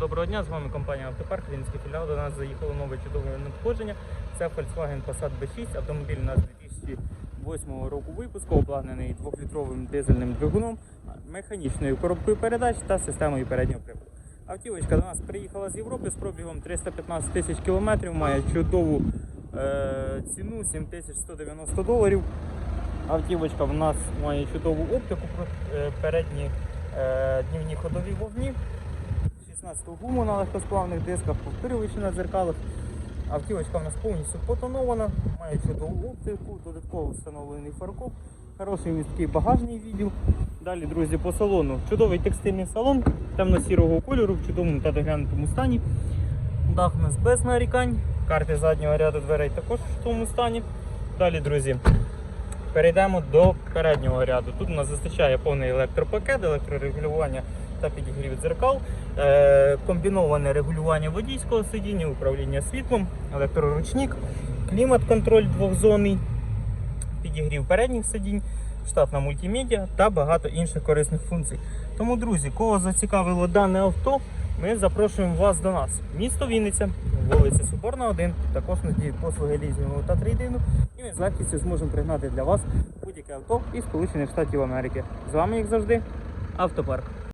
доброго дня, з вами компанія Автопарк, Вінницький філіал. До нас заїхало нове чудове надходження. Це Volkswagen Passat B6. Автомобіль у нас 2008 року випуску, обладнаний 2-літровим дизельним двигуном, механічною коробкою передач та системою переднього приводу. Автівочка до нас приїхала з Європи з пробігом 315 тисяч кілометрів, має чудову е, ціну 7190 доларів. Автівочка в нас має чудову оптику, е, передні е, днівні ходові вогні, 16 гуму на легкосплавних дисках, повторювачі на дзеркалах. Автівочка в нас повністю потонована, має чудову оптику, додатково встановлений фаркоп, хороший місткий багажний відділ. Далі, друзі, по салону. Чудовий текстильний салон темно-сірого кольору в чудовому та доглянутому стані. Дах у нас без нарікань, карти заднього ряду дверей також в тому стані. Далі, друзі, перейдемо до переднього ряду. Тут у нас застачає повний електропакет, електрорегулювання та підігрів дзеркал, е, комбіноване регулювання водійського сидіння, управління світлом, електроручник, клімат-контроль двохзонний, підігрів передніх сидінь, штатна мультимедіа та багато інших корисних функцій. Тому, друзі, кого зацікавило дане авто, ми запрошуємо вас до нас. Місто Вінниця, вулиця Соборна, 1. Також надіють послуги лізінгу та трейдину. І ми з легкістю зможемо пригнати для вас будь-яке авто із Сполучених Штатів Америки. З вами, як завжди, Автопарк.